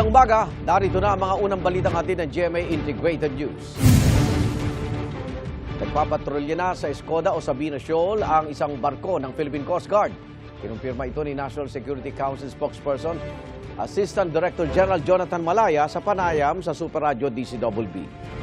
Magandang umaga, narito na ang mga unang balitang hatid ng GMA Integrated News. Nagpapatrolya na sa Escoda o Sabina Shoal ang isang barko ng Philippine Coast Guard. Kinumpirma ito ni National Security Council spokesperson, Assistant Director General Jonathan Malaya sa panayam sa Super Radio DCWB.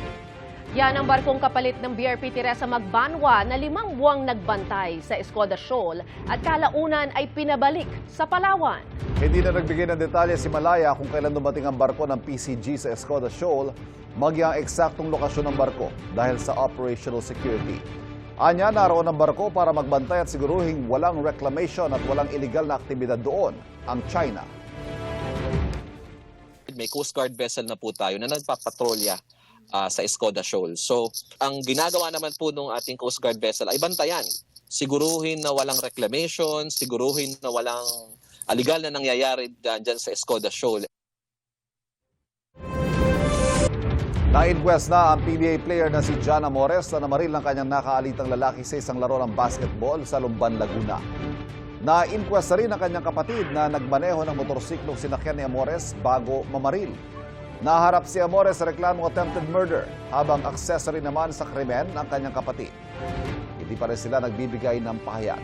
Yan ang barkong kapalit ng BRP Teresa Magbanwa na limang buwang nagbantay sa Escoda Shoal at kalaunan ay pinabalik sa Palawan. Hindi na nagbigay ng detalye si Malaya kung kailan dumating ang barko ng PCG sa Escoda Shoal, maging ang eksaktong lokasyon ng barko dahil sa operational security. Anya, naroon ang barko para magbantay at siguruhing walang reclamation at walang illegal na aktibidad doon, ang China. may Coast Guard vessel na po tayo na nagpapatrolya ah, sa Escoda Shoal. So, ang ginagawa naman po ng ating Coast Guard vessel ay bantayan. Siguruhin na walang reclamation, siguruhin na walang illegal na nangyayari dyan, sa Escoda Shoal. Na-inquest na ang PBA player na si John Amores na namaril ng kanyang nakaalitang lalaki sa isang laro ng basketball sa Lumban, Laguna. Na-inquest na rin ang kanyang kapatid na nagmaneho ng motorsiklong sinakyan ni Amores bago mamaril. Naharap si Amores sa reklamong attempted murder habang accessory naman sa krimen ang kanyang kapatid. Hindi pa rin sila nagbibigay ng pahayag.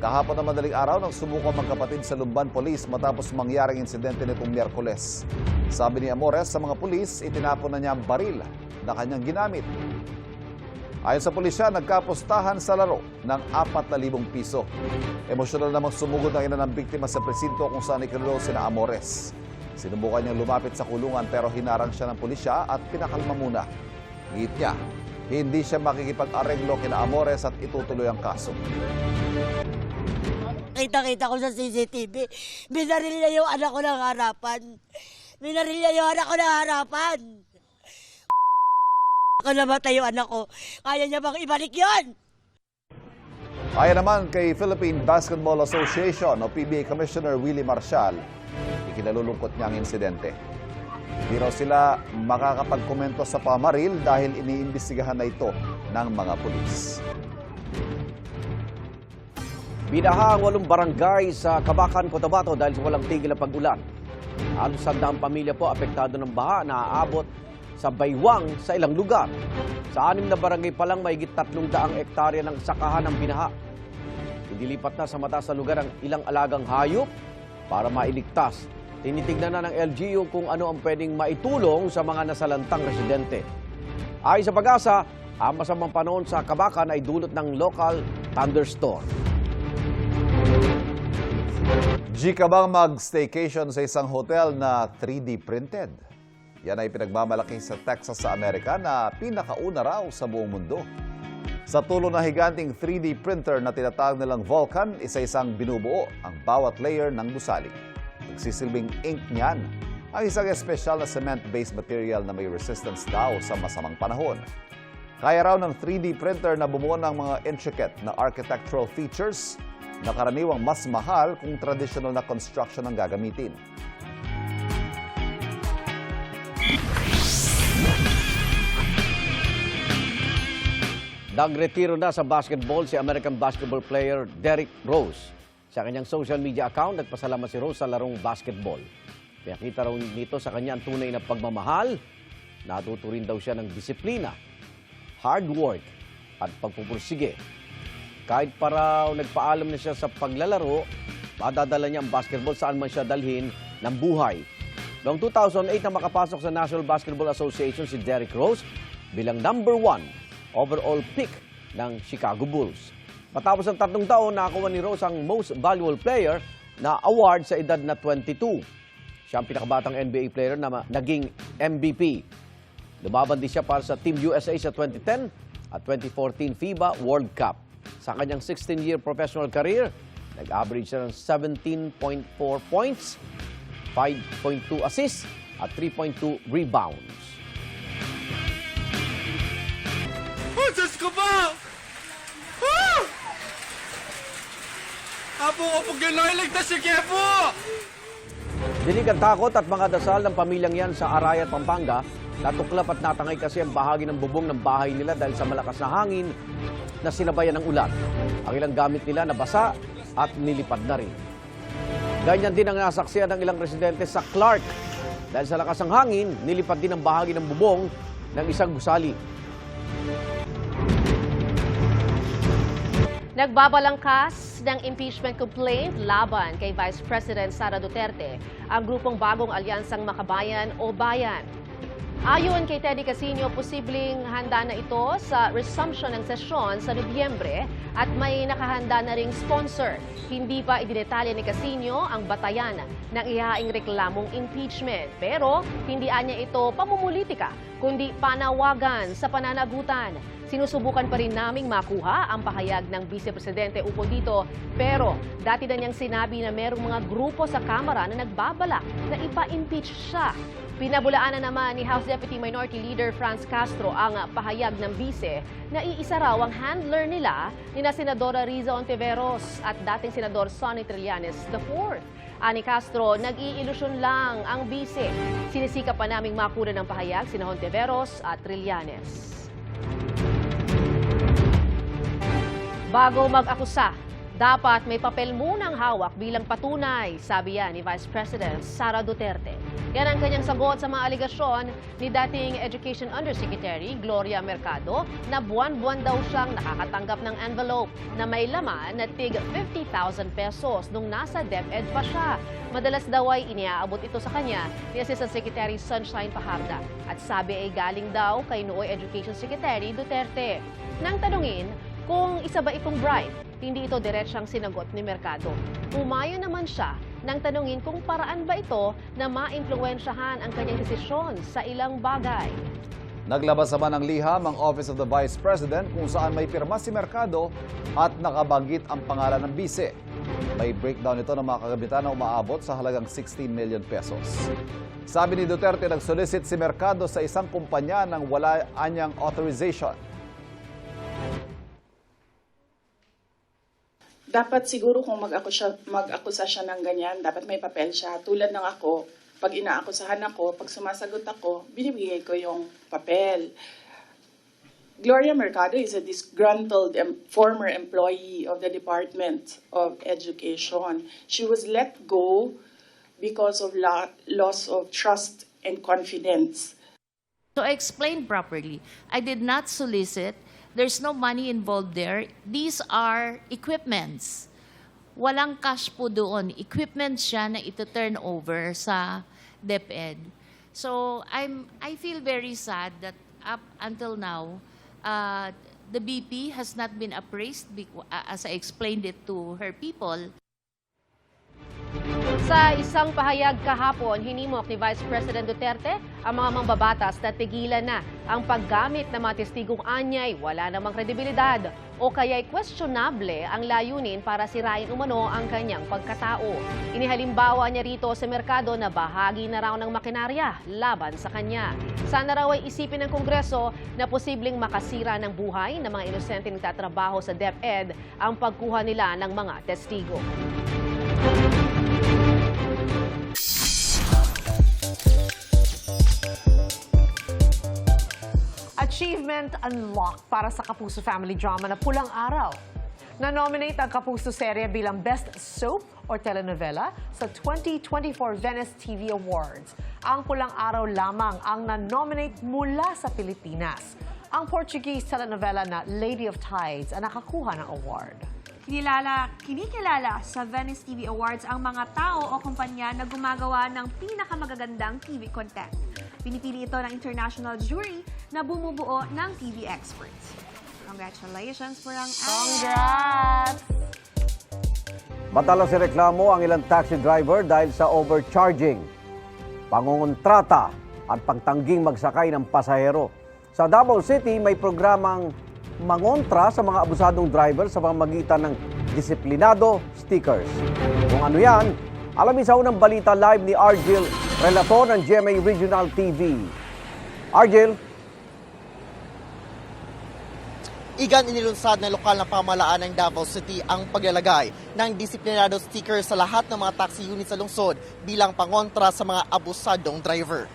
Kahapon na madaling araw, nagsubukang magkapatid sa Lumban Police matapos mangyaring insidente nitong Miyerkules. Sabi ni Amores sa mga pulis, itinapon na niya ang baril na kanyang ginamit. Ayon sa pulisya, nagkapostahan sa laro ng 4,000 piso. Emosyonal namang sumugod ang ina ng biktima sa presinto kung saan ikinulong sina Amores. Sinubukan niyang lumapit sa kulungan pero hinarang siya ng pulisya at pinakalma muna. Ngit niya, hindi siya makikipag-areglo kina Amores at itutuloy ang kaso. Kita-kita ko sa CCTV, binaril niya yung anak ko ng harapan. Binaril niya yung anak ko ng harapan. Ako namatay yung anak ko. Kaya niya bang ibalik yon? Ayon naman kay Philippine Basketball Association o PBA Commissioner Willie Marshall, ikinalulungkot niya ang insidente. Di raw sila makakapagkomento sa pamaril dahil iniimbestigahan na ito ng mga pulis. Binaha ang walong barangay sa Kabakan, Cotabato dahil sa walang tigil na pag-ulan. Halos sandaang pamilya po apektado ng baha na aabot sa baywang sa ilang lugar. Sa anim na barangay pa lang mahigit tatlong daang ektarya ng sakahan ng binaha. Idilipat na sa mata sa lugar ang ilang alagang hayop para mailigtas. Tinitignan na ng LGU kung ano ang pwedeng maitulong sa mga nasalantang residente. Ayon sa pag-asa, ang masamang panahon sa Kabakan ay dulot ng local thunderstorm. G ka bang mag-staycation sa isang hotel na 3D printed? Yan ay pinagmamalaki sa Texas sa Amerika na pinakauna raw sa buong mundo. Sa tulo na higanting 3D printer na tinatawag nilang Vulcan, isa-isang binubuo ang bawat layer ng gusali. Nagsisilbing ink niyan ang isang espesyal na cement-based material na may resistance daw sa masamang panahon. Kaya raw ng 3D printer na bumuo ng mga intricate na architectural features na karaniwang mas mahal kung traditional na construction ang gagamitin. Nagretiro na sa basketball si American basketball player Derrick Rose. Sa kanyang social media account, nagpasalamat si Rose sa larong basketball. Pinakita raw nito sa kanya ang tunay na pagmamahal. Natuto rin daw siya ng disiplina, hard work at pagpupursige. Kahit pa raw nagpaalam na siya sa paglalaro, madadala niya ang basketball saan man siya dalhin ng buhay. Noong 2008 na makapasok sa National Basketball Association si Derrick Rose bilang number one overall pick ng Chicago Bulls. Matapos ang tatlong taon, nakakuha ni Rose ang Most Valuable Player na award sa edad na 22. Siya ang pinakabatang NBA player na naging MVP. Lumaban din siya para sa Team USA sa 2010 at 2014 FIBA World Cup. Sa kanyang 16-year professional career, nag-average siya ng 17.4 points, 5.2 assists at 3.2 rebounds. Diyos ko pa! Ah! Apo ko yun nailigtas si Kepo! Dinig ang takot at mga dasal ng pamilyang yan sa Arayat, Pampanga. Natuklap at natangay kasi ang bahagi ng bubong ng bahay nila dahil sa malakas na hangin na sinabayan ng ulan. Ang ilang gamit nila nabasa at nilipad na rin. Ganyan din ang nasaksiyan ng ilang residente sa Clark Dahil sa lakas ng hangin, nilipad din ang bahagi ng bubong ng isang gusali. Nagbabalangkas ng impeachment complaint laban kay Vice President Sara Duterte ang grupong bagong alyansang Makabayan o Bayan. Ayon kay Teddy Casino, posibleng handa na ito sa resumption ng sesyon sa Nobyembre at may nakahanda na ring sponsor. Hindi pa idinetalya ni Casino ang batayan ng ihaing reklamong impeachment. Pero hindi anya ito pamumulitika, kundi panawagan sa pananagutan. Sinusubukan pa rin naming makuha ang pahayag ng Vice Presidente upo dito. Pero dati na niyang sinabi na merong mga grupo sa Kamara na nagbabalak na ipa-impeach siya. Pinabulaan na naman ni House Deputy Minority Leader Franz Castro ang pahayag ng Vice na iisa raw ang handler nila ni na Senadora Riza Ontiveros at dating Senador Sonny Trillanes IV. Ani Castro, nag-iilusyon lang ang Vice. Sinisika pa naming makuna ng pahayag sina Ontiveros at Trillanes. Bago mag-akusa, dapat may papel munang hawak bilang patunay, sabi yan ni Vice President Sara Duterte. Yan ang kanyang sagot sa mga aligasyon ni dating Education Undersecretary Gloria Mercado na buwan-buwan daw siyang nakakatanggap ng envelope na may laman na tig 50,000 pesos nung nasa DepEd pa siya. Madalas daw ay iniaabot ito sa kanya ni Assistant Secretary Sunshine Paharda at sabi ay galing daw kay nooy Education Secretary Duterte. Nang tanungin kung isa ba itong bribe, hindi ito diretsang sinagot ni Mercado. Umayo naman siya nang tanungin kung paraan ba ito na maimpluwensyahan ang kanyang desisyon sa ilang bagay. Naglabas naman ng liham ang Office of the Vice President kung saan may pirma si Mercado at nakabanggit ang pangalan ng bise. May breakdown ito ng mga kagamitan na umaabot sa halagang 16 million pesos. Sabi ni Duterte, nag-solicit si Mercado sa isang kumpanya ng wala anyang authorization. Dapat siguro kung mag-akusa, mag-akusa siya ng ganyan, dapat may papel siya. Tulad ng ako, pag inaakusahan ako, pag sumasagot ako, binibigay ko yung papel. Gloria Mercado is a disgruntled em- former employee of the Department of Education. She was let go because of la- loss of trust and confidence. So I explained properly. I did not solicit. There's no money involved there. These are equipments. Walang cash po doon. Equipment siya na ito turn over sa DepEd. So I'm I feel very sad that up until now uh, the BP has not been appraised uh, as I explained it to her people. Sa isang pahayag kahapon, hinimok ni Vice President Duterte ang mga mambabatas na tigilan na ang paggamit ng mga testigong anyay wala namang kredibilidad o kaya'y questionable ang layunin para sirain umano ang kanyang pagkatao. Inihalimbawa niya rito sa merkado na bahagi na raw ng makinarya laban sa kanya. Sana raw ay isipin ng Kongreso na posibleng makasira ng buhay ng mga inosente nagtatrabaho sa DepEd ang pagkuha nila ng mga testigo. Achievement Unlock para sa Kapuso Family Drama na Pulang Araw. Na-nominate ang Kapuso serye bilang Best Soap or Telenovela sa 2024 Venice TV Awards. Ang Pulang Araw lamang ang na-nominate mula sa Pilipinas. Ang Portuguese telenovela na Lady of Tides ang nakakuha ng award. Kinilala, kinikilala sa Venice TV Awards ang mga tao o kumpanya na gumagawa ng pinakamagagandang TV content. Pinipili ito ng international jury na bumubuo ng TV experts. Congratulations, Purang Congrats! Batala si reklamo ang ilang taxi driver dahil sa overcharging, pangungontrata at pagtangging magsakay ng pasahero. Sa Davao City, may programang mangontra sa mga abusadong driver sa pamamagitan ng disiplinado stickers. Kung ano yan, alamin sa unang balita live ni Argil, relator ng GMA Regional TV. Argil? Igan inilunsad ng lokal na pamahalaan ng Davao City ang paglalagay ng disiplinado sticker sa lahat ng mga taxi unit sa lungsod bilang pangontra sa mga abusadong driver.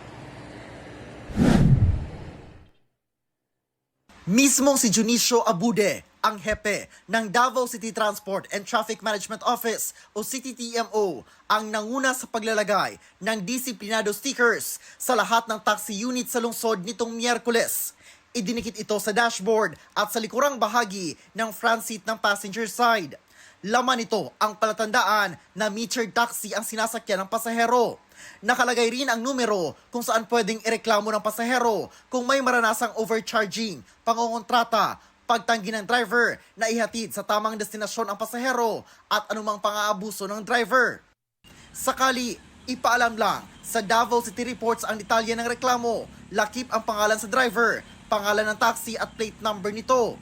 Mismong si Junicio Abude, ang hepe ng Davao City Transport and Traffic Management Office o CTTMO, ang nanguna sa paglalagay ng disiplinado stickers sa lahat ng taxi unit sa lungsod nitong Miyerkules. Idinikit ito sa dashboard at sa likurang bahagi ng front seat ng passenger side. Laman nito ang palatandaan na metered taxi ang sinasakyan ng pasahero. Nakalagay rin ang numero kung saan pwedeng ireklamo ng pasahero kung may maranasang overcharging, pangongontrata, pagtanggi ng driver na ihatid sa tamang destinasyon ang pasahero at anumang pang-aabuso ng driver. Sakali, ipaalam lang sa Davao City Reports ang detalye ng reklamo, lakip ang pangalan sa driver, pangalan ng taxi at plate number nito.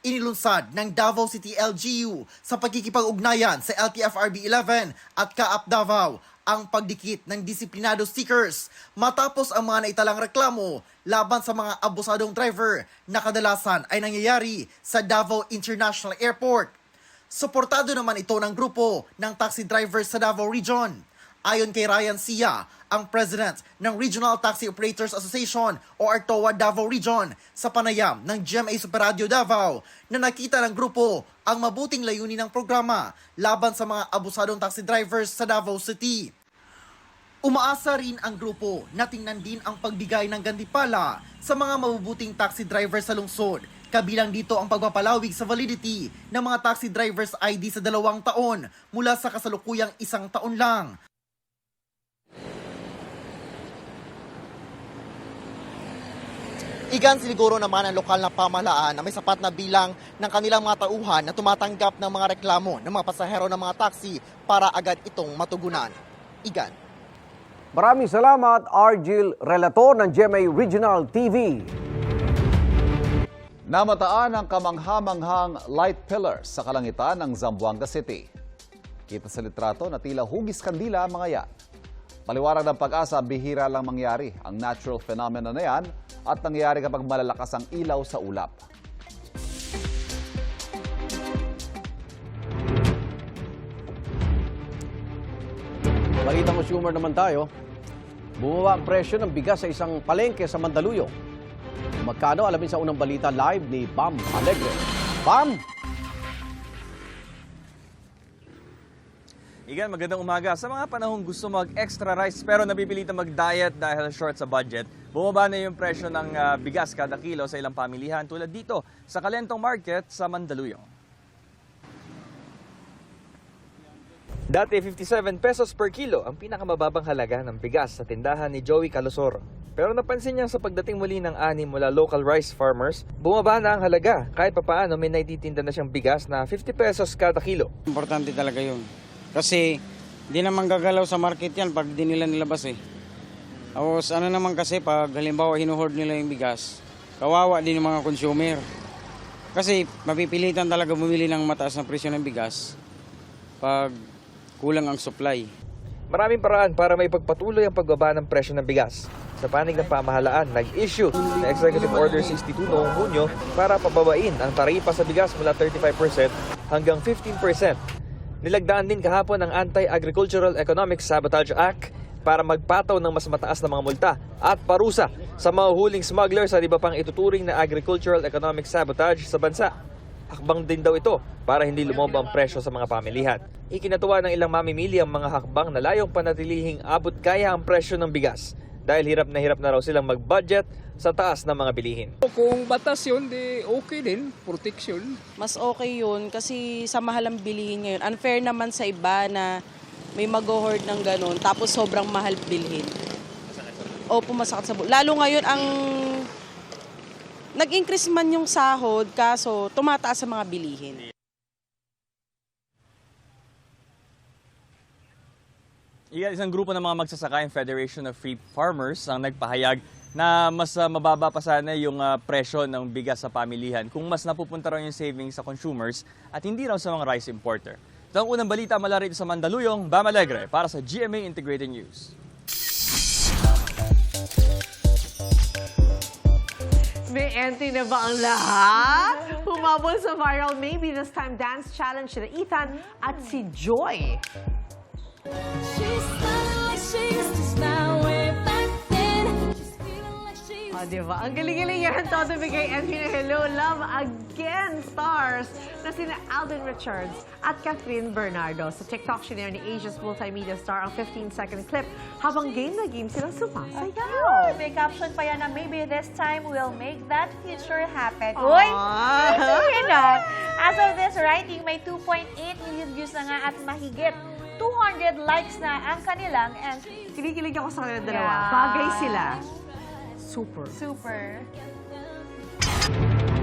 Inilunsad ng Davao City LGU sa pagkikipag-ugnayan sa LTFRB 11 at Kaap Davao ang pagdikit ng disiplinado stickers matapos ang mga naitalang reklamo laban sa mga abusadong driver na kadalasan ay nangyayari sa Davao International Airport. Suportado naman ito ng grupo ng taxi drivers sa Davao Region. Ayon kay Ryan Sia, ang president ng Regional Taxi Operators Association o ARTOA Davao Region sa panayam ng GMA Super Radio Davao na nakita ng grupo ang mabuting layunin ng programa laban sa mga abusadong taxi drivers sa Davao City. Umaasa rin ang grupo na tingnan din ang pagbigay ng gandipala sa mga mabubuting taxi driver sa lungsod. Kabilang dito ang pagpapalawig sa validity ng mga taxi drivers ID sa dalawang taon mula sa kasalukuyang isang taon lang. Igan siniguro naman ang lokal na pamahalaan na may sapat na bilang ng kanilang mga tauhan na tumatanggap ng mga reklamo ng mga pasahero ng mga taxi para agad itong matugunan. Igan. Maraming salamat, Argil Relator ng GMA Regional TV. Namataan ang kamanghamanghang light pillars sa kalangitan ng Zamboanga City. Kita sa litrato na tila hugis kandila mga yan. Paliwarag ng pag-asa, bihira lang mangyari ang natural phenomena na yan at nangyayari kapag malalakas ang ilaw sa ulap. Balitang consumer naman tayo. Bumaba ang presyo ng bigas sa isang palengke sa Mandaluyong. Magkano alamin sa unang balita live ni Bam Alegre. Bam! Igan, magandang umaga. Sa mga panahong gusto mag-extra rice pero napipilitan mag-diet dahil short sa budget, bumaba na yung presyo ng ah, bigas kada kilo sa ilang pamilihan tulad dito sa Kalentong Market sa Mandaluyong. Dati 57 pesos per kilo ang pinakamababang halaga ng bigas sa tindahan ni Joey Calosoro. Pero napansin niya sa pagdating muli ng ani mula local rice farmers, bumaba na ang halaga kahit papaano may naititinda na siyang bigas na 50 pesos kada kilo. Importante talaga yun. Kasi di naman gagalaw sa market yan pag di nila nilabas eh. Tapos ano naman kasi pag halimbawa hinuhoard nila yung bigas, kawawa din yung mga consumer. Kasi mapipilitan talaga bumili ng mataas na presyo ng bigas pag kulang ang supply. Maraming paraan para may pagpatuloy ang pagbaba ng presyo ng bigas. Sa panig ng pamahalaan, nag-issue ng Executive Order 62 noong Hunyo para pababain ang taripa sa bigas mula 35% hanggang 15%. Nilagdaan din kahapon ang Anti-Agricultural Economic Sabotage Act para magpataw ng mas mataas na mga multa at parusa sa mga huling smugglers at iba pang ituturing na agricultural economic sabotage sa bansa. Hakbang din daw ito para hindi lumobo ang presyo sa mga pamilihan. Ikinatuwa ng ilang mamimili ang mga hakbang na layong panatilihing abot kaya ang presyo ng bigas dahil hirap na hirap na raw silang mag-budget sa taas ng mga bilihin. Kung batas yun, di okay din, protection. Mas okay yun kasi sa mahal ang bilihin ngayon. Unfair naman sa iba na may mag-hoard ng ganun tapos sobrang mahal bilhin. Opo, masakit sa bulo. Lalo ngayon ang nag-increase man yung sahod kaso tumataas sa mga bilihin. Iyan, isang grupo ng mga magsasaka, yung Federation of Free Farmers, ang nagpahayag na mas ah, mababa pa sana yung ah, presyo ng bigas sa pamilihan kung mas napupunta raw yung savings sa consumers at hindi raw sa mga rice importer. Ito ang unang balita mula rito sa Mandaluyong, Bam Alegre, para sa GMA Integrated News. May entry na ba ang lahat? Humabol sa viral Maybe This Time Dance Challenge na Ethan at si Joy. Di ba? Ang galing-galing yan. Todo bigay Edwin Hello Love Again stars na sina Alden Richards at Catherine Bernardo. Sa TikTok, shinare ni Asia's multimedia star ang 15-second clip habang game na game silang sumasayaw. Ayun, may caption pa yan na maybe this time we'll make that future happen. Aww. Uy! Yun na. As of this writing, may 2.8 million views na nga at mahigit 200 likes na ang kanilang and Kinikilig ako sa kanilang dalawa. Yeah. Bagay sila. Super. super.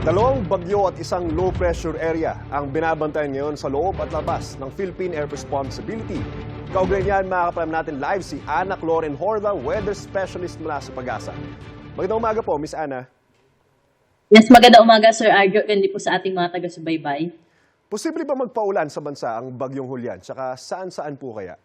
Dalawang bagyo at isang low pressure area ang binabantayan ngayon sa loob at labas ng Philippine Air Responsibility. Kaugnay niyan, makakapalam natin live si Ana Cloren Horda, weather specialist mula sa Pag-asa. Magandang umaga po, Miss Ana. Yes, maganda umaga Sir Arjo, kundi po sa ating mga taga-subaybay. Posible ba magpaulan sa bansa ang bagyong Hulyan? Tsaka saan-saan po kaya?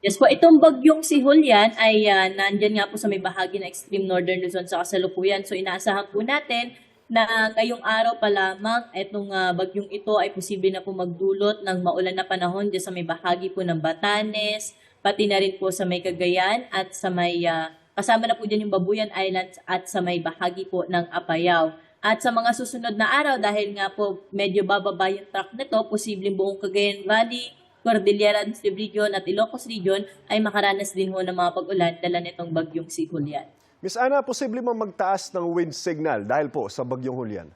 Yes po, itong bagyong si Julian ay uh, nandyan nga po sa may bahagi ng extreme northern Luzon sa kasalukuyan. So inaasahan po natin na ngayong araw pa lamang itong ah, bagyong ito ay posible na po magdulot ng maulan na panahon dyan sa may bahagi po ng Batanes, pati na rin po sa may Cagayan at sa may ah, kasama na po dyan yung Babuyan Islands at sa may bahagi po ng Apayao. At sa mga susunod na araw, dahil nga po medyo bababa yung track nito, posibleng buong Cagayan Valley, Cordillera Region at Ilocos Region ay makaranas din ho ng mga pag-ulan dala nitong bagyong si Julian. Miss Ana, posible ba magtaas ng wind signal dahil po sa bagyong Hulyan?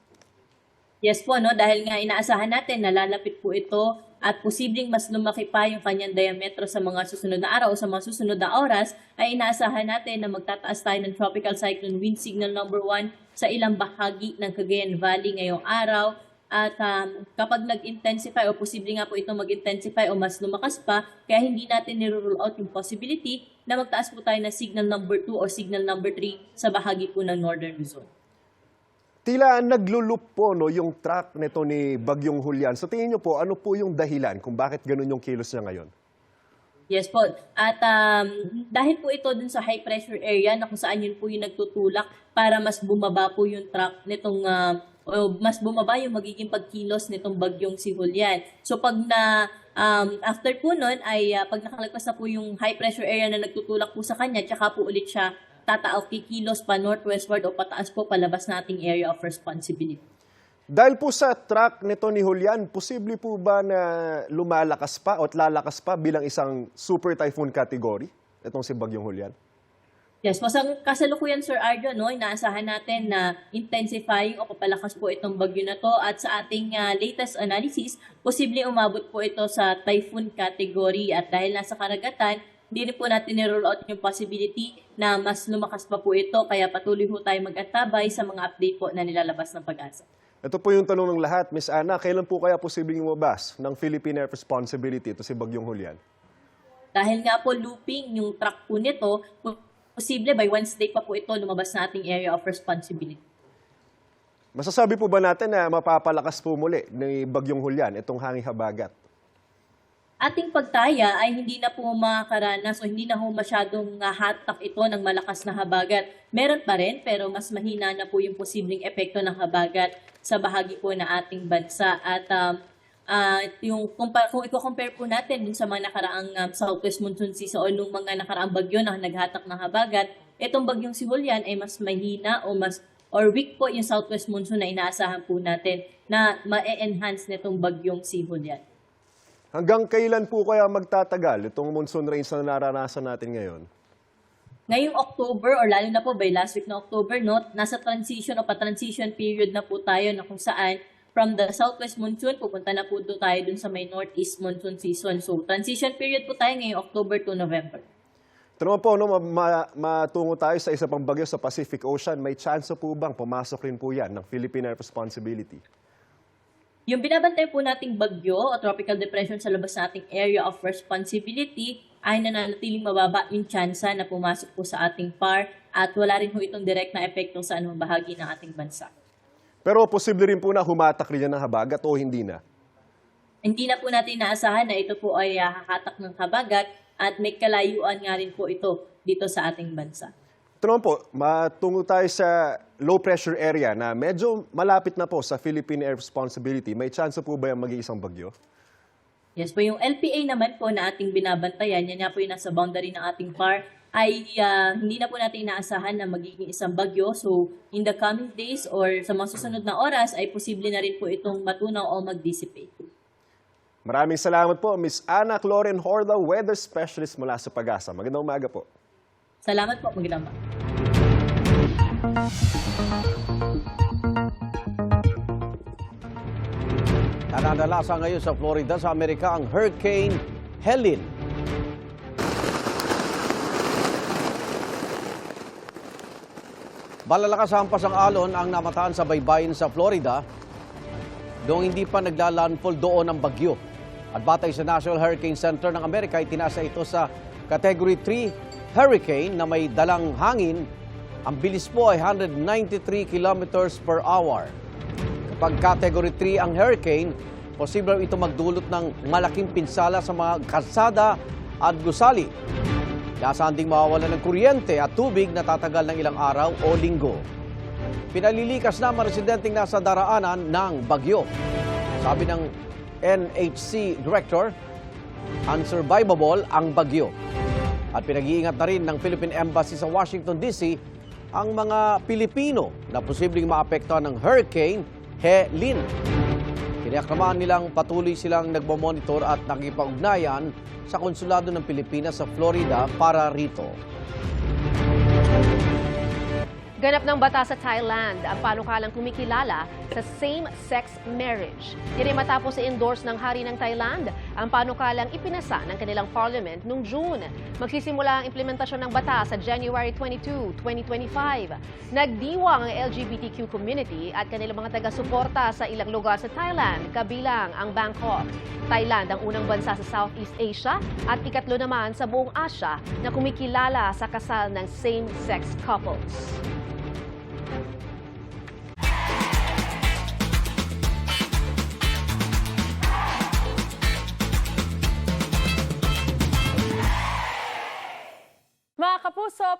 Yes po, no? dahil nga inaasahan natin na lalapit po ito at posibleng mas lumaki pa yung kanyang diametro sa mga susunod na araw o sa mga susunod na oras, ay inaasahan natin na magtataas tayo ng tropical cyclone wind signal number 1 sa ilang bahagi ng Cagayan Valley ngayong araw. At um, kapag nag-intensify o posible nga po ito mag-intensify o mas lumakas pa, kaya hindi natin nirule out yung possibility na magtaas po tayo ng signal number 2 o signal number 3 sa bahagi po ng Northern Luzon. Tila naglulup po no, yung track nito ni Bagyong Hulyan. Sa tingin niyo po, ano po yung dahilan kung bakit ganun yung kilos niya ngayon? Yes po. At um, dahil po ito dun sa high pressure area na kung saan yun po yung nagtutulak para mas bumaba po yung track nitong uh, o mas bumaba yung magiging pagkilos nitong bagyong si Julian. So pag na um, after po nun ay uh, pag nakalagpas na po yung high pressure area na nagtutulak po sa kanya, tsaka po ulit siya tataaw kikilos pa northwestward o pataas po palabas na ating area of responsibility. Dahil po sa track nito ni Julian, posible po ba na lumalakas pa o lalakas pa bilang isang super typhoon category? Itong si Bagyong Julian. Yes, po sa kasalukuyan Sir Arjo, no, inaasahan natin na intensifying o papalakas po itong bagyo na to at sa ating uh, latest analysis, posible umabot po ito sa typhoon category at dahil nasa karagatan, hindi po natin ni-roll out yung possibility na mas lumakas pa po ito kaya patuloy po tayo mag-atabay sa mga update po na nilalabas ng pag-asa. Ito po yung tanong ng lahat, Miss Ana, kailan po kaya posibleng umabas ng Philippine Air Responsibility ito si Bagyong Julian? Dahil nga po looping yung track po nito, posible by Wednesday pa po ito lumabas na ating area of responsibility. Masasabi po ba natin na mapapalakas po muli ni Bagyong Julian itong hanging habagat? Ating pagtaya ay hindi na po makakaranas o hindi na po masyadong hatak ito ng malakas na habagat. Meron pa rin pero mas mahina na po yung posibleng epekto ng habagat sa bahagi po na ating bansa. At um, uh, yung, kung, kung i-compare po natin dun sa mga nakaraang um, southwest monsoon season o nung mga nakaraang bagyo na naghatak ng habagat, itong bagyong si Julian ay mas mahina o mas or weak po yung southwest monsoon na inaasahan po natin na ma-enhance nitong bagyong si Julian. Hanggang kailan po kaya magtatagal itong monsoon rains na naranasan natin ngayon? Ngayong October or lalo na po by last week na October, no, nasa transition o pa-transition period na po tayo na kung saan from the southwest monsoon, pupunta na po tayo dun sa may northeast monsoon season. So, transition period po tayo ngayong October to November. Ito naman po, no, ma- matungo tayo sa isa pang bagyo sa Pacific Ocean. May chance po bang pumasok rin po yan ng Philippine Air Responsibility? Yung binabantay po nating bagyo o tropical depression sa labas ng ating area of responsibility ay nananatiling mababa yung tsansa na pumasok po sa ating PAR at wala rin po itong direct na epekto sa anumang bahagi ng ating bansa. Pero posible rin po na humatak rin yan ng habagat o hindi na? Hindi na po natin naasahan na ito po ay hahatak ng habagat at may kalayuan nga rin po ito dito sa ating bansa. Naman po, matungo tayo sa low pressure area na medyo malapit na po sa Philippine Air Responsibility. May chance po ba yung mag-iisang bagyo? Yes po, yung LPA naman po na ating binabantayan, yan nga po yung nasa boundary ng ating PAR ay ah, hindi na po natin inaasahan na magiging isang bagyo. So, in the coming days or sa mga susunod na oras ay posible na rin po itong matunaw o mag-dissipate. Maraming salamat po, Miss Ana Cloren Horda, Weather Specialist mula sa Pagasa. Magandang umaga po. Salamat po, magandang umaga. Nananalasa ngayon sa Florida sa Amerika ang Hurricane Helene. Malalakas hampas ang alon ang namataan sa baybayin sa Florida noong hindi pa naglalandfall doon ang bagyo. At batay sa National Hurricane Center ng Amerika, itinasa ito sa Category 3 hurricane na may dalang hangin. Ang bilis po ay 193 kilometers per hour. Kapag Category 3 ang hurricane, posible ito magdulot ng malaking pinsala sa mga kalsada at gusali. Yasahan ding mawawala ng kuryente at tubig na tatagal ng ilang araw o linggo. Pinalilikas na mga residenteng nasa daraanan ng bagyo. Sabi ng NHC Director, unsurvivable ang bagyo. At pinag-iingat na rin ng Philippine Embassy sa Washington DC ang mga Pilipino na posibleng maapektuhan ng Hurricane Helene. Kinaklamaan nilang patuloy silang nagmamonitor at nakipag-ugnayan sa konsulado ng Pilipinas sa Florida para rito. Ganap ng bata sa Thailand ang panukalang kumikilala sa same-sex marriage. Yan matapos i-endorse ng Hari ng Thailand ang panukalang ipinasa ng kanilang parliament noong June. Magsisimula ang implementasyon ng bata sa January 22, 2025. Nagdiwang ang LGBTQ community at kanilang mga taga-suporta sa ilang lugar sa Thailand, kabilang ang Bangkok. Thailand ang unang bansa sa Southeast Asia at ikatlo naman sa buong Asia na kumikilala sa kasal ng same-sex couples.